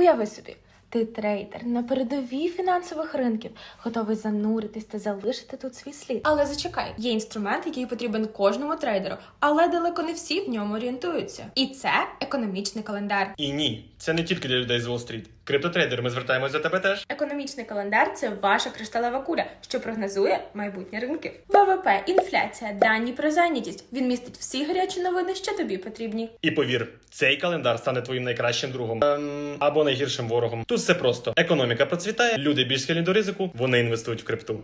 Уяви собі, ти трейдер на передовій фінансових ринків, готовий зануритись та залишити тут свій слід. Але зачекай, є інструмент, який потрібен кожному трейдеру, але далеко не всі в ньому орієнтуються. І це економічний календар. І ні, це не тільки для людей з Уолл-стріт. Криптотрейдери, ми звертаємось до тебе теж. Економічний календар це ваша кришталева куля, що прогнозує майбутнє ринків. ВВП, інфляція, дані про зайнятість. Він містить всі гарячі новини, що тобі потрібні. І повір, цей календар стане твоїм найкращим другом ем, або найгіршим ворогом. Тут все просто: економіка процвітає, люди більш схильні до ризику, вони інвестують в крипту.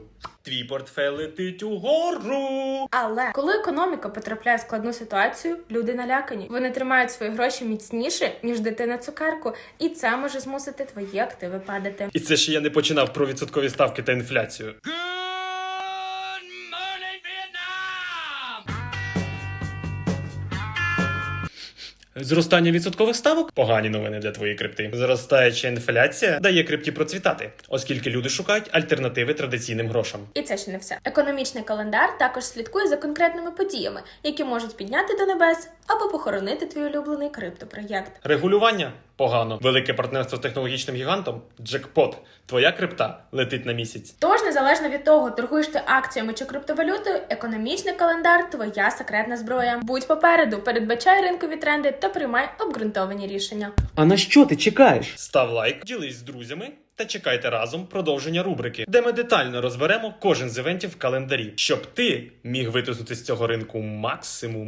Твій портфель летить угору. Але коли економіка потрапляє в складну ситуацію, люди налякані. Вони тримають свої гроші міцніше, ніж дитина цукерку, і це може змусити твої активи падати. І це ще я не починав про відсоткові ставки та інфляцію. Зростання відсоткових ставок погані новини для твоєї крипти. Зростаюча інфляція дає крипті процвітати, оскільки люди шукають альтернативи традиційним грошам. І це ще не все. Економічний календар також слідкує за конкретними подіями, які можуть підняти до небес або похоронити твій улюблений криптопроєкт. Регулювання погано. Велике партнерство з технологічним гігантом джекпот. Твоя крипта летить на місяць. Тож, незалежно від того, торгуєш ти акціями чи криптовалютою, економічний календар твоя секретна зброя. Будь попереду, передбачай ринкові тренди та приймай обґрунтовані рішення. А на що ти чекаєш? Став лайк, ділись з друзями та чекайте разом продовження рубрики, де ми детально розберемо кожен з івентів в календарі, щоб ти міг витиснути з цього ринку максимум.